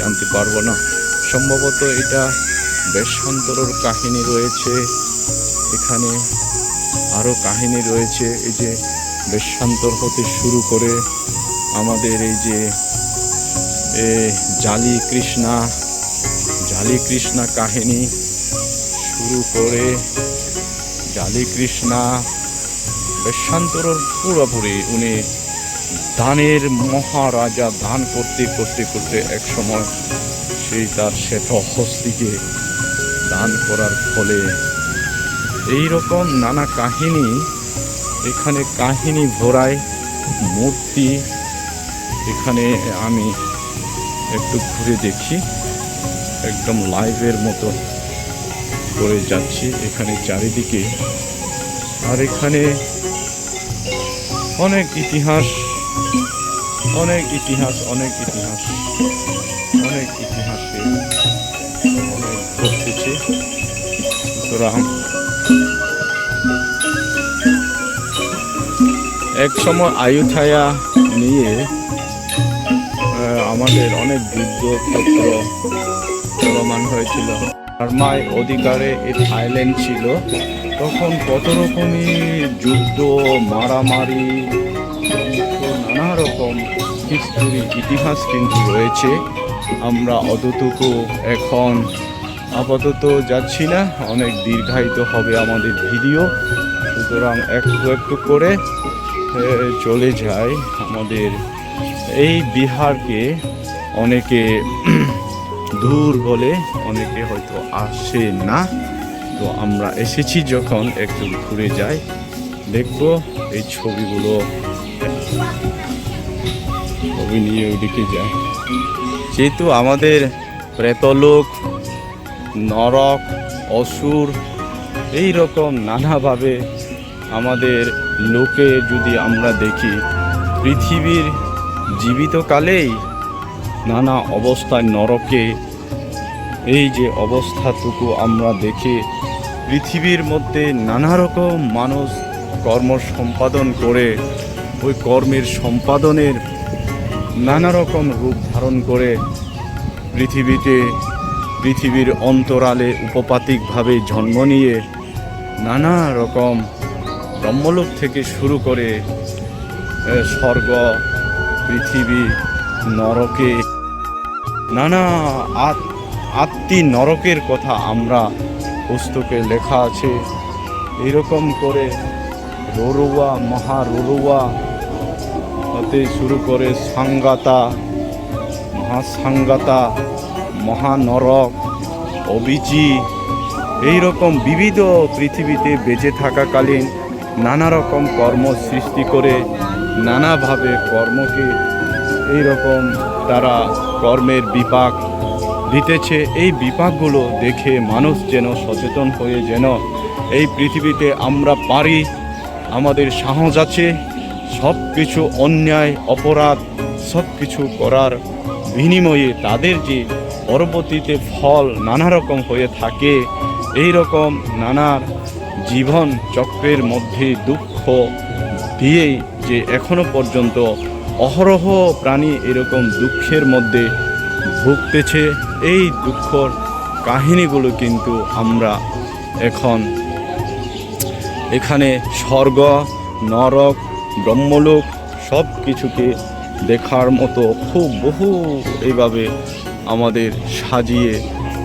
জানতে পারব না। সম্ভবত এটা বেশান্তরর কাহিনী রয়েছে। এখানে আরও কাহিনী রয়েছে। এই যে বেশান্তর হতে শুরু করে আমাদের এই যে এ, জালি কৃষ্ণা জালি কৃষ্ণা কাহিনী শুরু করে জালি কৃষ্ণা বেশান্তরর পুরোপুরি উনি দানের মহারাজা দান করতে করতে করতে এক সময় সেই তার শ্বেত হস্তিকে দান করার ফলে এই রকম নানা কাহিনী, এখানে কাহিনী ভরায়, মূর্তি, এখানে আমি একটু ঘুরে দেখি, একদম লাইভের মতো করে যাচ্ছি এখানে চারিদিকে। আর এখানে অনেক ইতিহাস অনেক ইতিহাস অনেক ইতিহাস, অনেক ইতিহাসে এক সময় আয়ুথায়া নিয়ে আমাদের অনেক যুদ্ধ ক্ষেত্র চলমান হয়েছিল। বার্মায় অধিকারে এই থাইল্যান্ড ছিল। তখন কত রকমই যুদ্ধ, মারামারি রকম হিস্টোরি ইতিহাস কিন্তু রয়েছে। আমরা অতটুকু এখন আপাতত যাচ্ছি না, অনেক দীর্ঘায়িত হবে আমাদের ভিডিও। সুতরাং একটু একটু করে চলে যায় আমাদের এই বিহারকে অনেকে দূর বলে, অনেকে হয়তো আসে না। তো আমরা এসেছি যখন একটু ঘুরে যাই। দেখব এই ছবিগুলো। ছবি নিয়ে ওইদিকে যায়। যেহেতু আমাদের প্রেতলোক, নরক, অসুর এই রকম নানাভাবে আমাদের লোকে যদি আমরা দেখি, পৃথিবীর জীবিতকালেই নানা অবস্থায় নরকে, এই যে অবস্থাটুকু আমরা দেখে পৃথিবীর মধ্যে নানা রকম মানুষ কর্ম সম্পাদন করে, ওই কর্মের সম্পাদনের নানা রকম রূপ ধারণ করে পৃথিবীতে পৃথিবীর অন্তরালে উপপাতিকভাবে জন্ম নিয়ে নানা রকম ব্রহ্মলোক থেকে শুরু করে স্বর্গ, পৃথিবী, নরকে, নানা আত, আত্মি নরকের কথা আমরা পুস্তকে লেখা আছে। এরকম করে রোরুয়া, মহা রোরুয়া হতে শুরু করে সাঙ্গাতা, মহাসাঙ্গাতা, মহানরক অবিচি এই রকম বিবিধ পৃথিবীতে বেঁচে থাকাকালীন নানা রকম কর্ম সৃষ্টি করে নানাভাবে কর্মকে এই রকম তারা কর্মের বিপাক দিতেছে। এই বিপাকগুলো দেখে মানুষ যেন সচেতন হয়ে যেন এই পৃথিবীতে আমরা পারি, আমাদের সাহস আছে সব কিছু অন্যায়, অপরাধ সব কিছু করার বিনিময়ে তাদের যে পরবর্তীতে ফল নানা রকম হয়ে থাকে, এই রকম নানার জীবন চক্রের মধ্যে দুঃখ দিয়েই যে এখনও পর্যন্ত অহরহ প্রাণী এরকম দুঃখের মধ্যে ভুগতেছে, এই দুঃখর কাহিনীগুলো কিন্তু আমরা এখন এখানে স্বর্গ, নরক ব্রহ্মলোক সব কিছুকে দেখার মতো খুব বহু এইভাবে আমাদের সাজিয়ে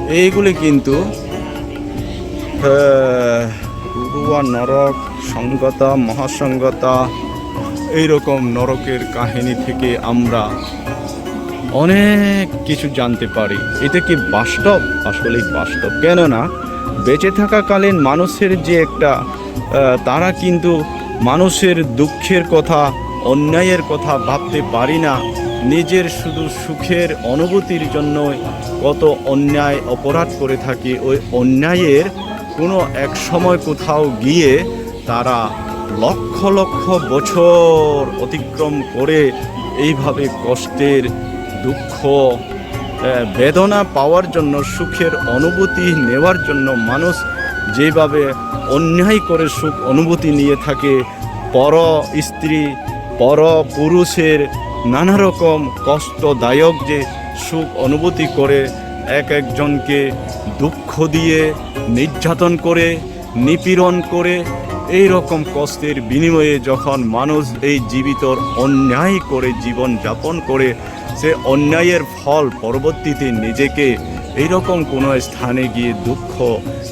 এইগুলি কিন্তু আহ, নরক সঙ্গতা মহাসঙ্গতা এইরকম নরকের কাহিনী থেকে আমরা অনেক কিছু জানতে পারি। এটা কি বাস্তব? আসলেই বাস্তব। কেননা বেঁচে থাকাকালীন মানুষের যে একটা তারা কিন্তু মানুষের দুঃখের কথা, অন্যায়ের কথা ভাবতে পারি না। নিজের শুধু সুখের অনুভূতির জন্য কত অন্যায় অপরাধ করে থাকি। ওই অন্যায়ের কোনো এক সময় কোথাও গিয়ে তারা লক্ষ লক্ষ বছর অতিক্রম করে এইভাবে কষ্টের দুঃখ বেদনা পাওয়ার জন্য, সুখের অনুভূতি নেওয়ার জন্য মানুষ যেভাবে অন্যায় করে সুখ অনুভূতি নিয়ে থাকে, পর স্ত্রী, পর পুরুষের নানা রকম কষ্টদায়ক যে সুখ অনুভূতি করে, এক একজনকে দুঃখ দিয়ে, নির্যাতন করে, নিপীড়ন করে, এই রকম কষ্টের বিনিময়ে যখন মানুষ এই জীবিত অন্যায় করে জীবন যাপন করে, সে অন্যায়ের ফল পরবর্তীতে নিজেকে এইরকম কোনো স্থানে গিয়ে দুঃখ,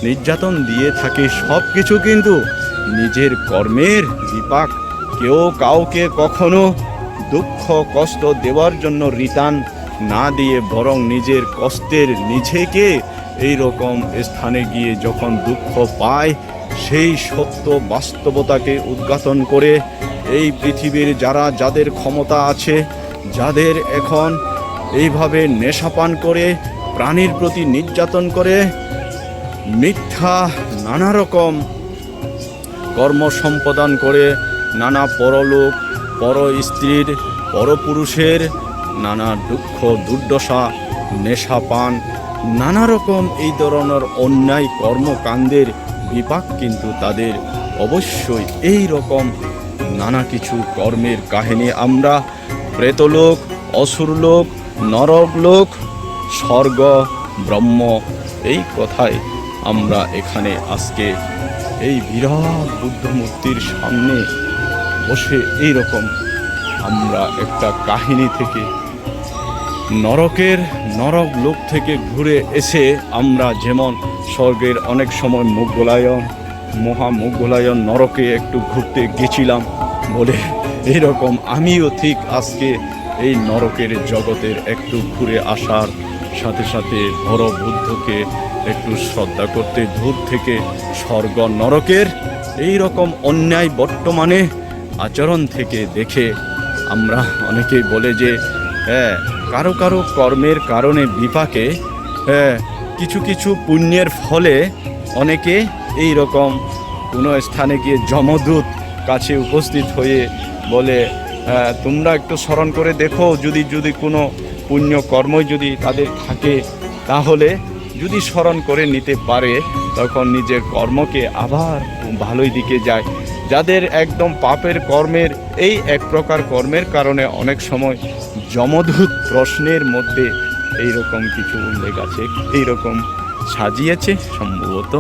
নির্যাতন দিয়ে থাকে সব কিছু কিন্তু নিজের কর্মের বিপাক। কেউ কাউকে কখনো দুঃখ, কষ্ট দেওয়ার জন্য রিটার্ন না দিয়ে বরং নিজের কষ্টের নিজেকে এই রকম স্থানে গিয়ে যখন দুঃখ পায়, সেই সত্য বাস্তবতাকে উদ্ঘাটন করে এই পৃথিবীর যারা যাদের ক্ষমতা আছে, যাদের এখন এইভাবে নেশাপান করে প্রাণীর প্রতি নির্যাতন করে মিথ্যা নানা রকম কর্ম সম্পাদন করে নানা পরলোক, পর স্ত্রীর পরপুরুষের নানা দুঃখ, দুর্দশা নেশাপান নানা রকম এই ধরনের অন্যায় কর্মকাণ্ডের বিপাক কিন্তু তাদের অবশ্যই এই রকম নানা কিছু কর্মের কাহিনী। আমরা প্রেতলোক, অসুরলোক, নরকলোক স্বর্গ, ব্রহ্ম, এই কথায় আমরা এখানে আজকে এই বিরাট বুদ্ধ মূর্তির সামনে বসে এই রকম আমরা একটা কাহিনী থেকে, নরকের নরক লোক থেকে ঘুরে এসে আমরা যেমন স্বর্গের অনেক সময় মোগলায়ন মহা মোগলায়ন নরকে একটু ঘুরতে গেছিলাম বলে এইরকম আমিও ঠিক আজকে এই নরকের জগতের একটু ঘুরে আসার সাথে সাথে বড় বুদ্ধকে একটু শ্রদ্ধা করতে দূর থেকে স্বর্গ নরকের এই রকম অন্যায় বর্তমানে আচরণ থেকে দেখে আমরা অনেকেই বলে যে হ্যাঁ কারও কারও কর্মের কারণে বিপাকে হ্যাঁ কিছু কিছু পুণ্যের ফলে অনেকে এই রকম কোনো স্থানে গিয়ে যমদূত কাছে উপস্থিত হয়ে বলে হ্যাঁ, তোমরা একটু স্মরণ করে দেখো যদি যদি কোনো পুণ্য কর্মই যদি তাদের থাকে, তাহলে যদি স্মরণ করে নিতে পারে, তখন নিজের কর্মকে আবার ভালোই দিকে যায়। যাদের একদম পাপের কর্মের, এই এক প্রকার কর্মের কারণে অনেক সময় যমদূত প্রশ্নের মধ্যে এই রকম কিছু উল্লেখ আছে এই রকম সাজিয়েছে। সম্ভবত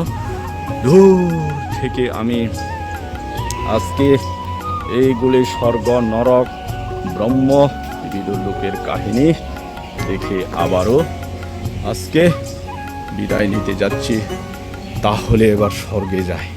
দূর থেকে আমি আজকে এইগুলি স্বর্গ, নরক, ব্রহ্ম বিবিধ লোকের কাহিনী দেখে আবারও আজকে বিদায় নিতে যাচ্ছি। তাহলে এবার স্বর্গে যায়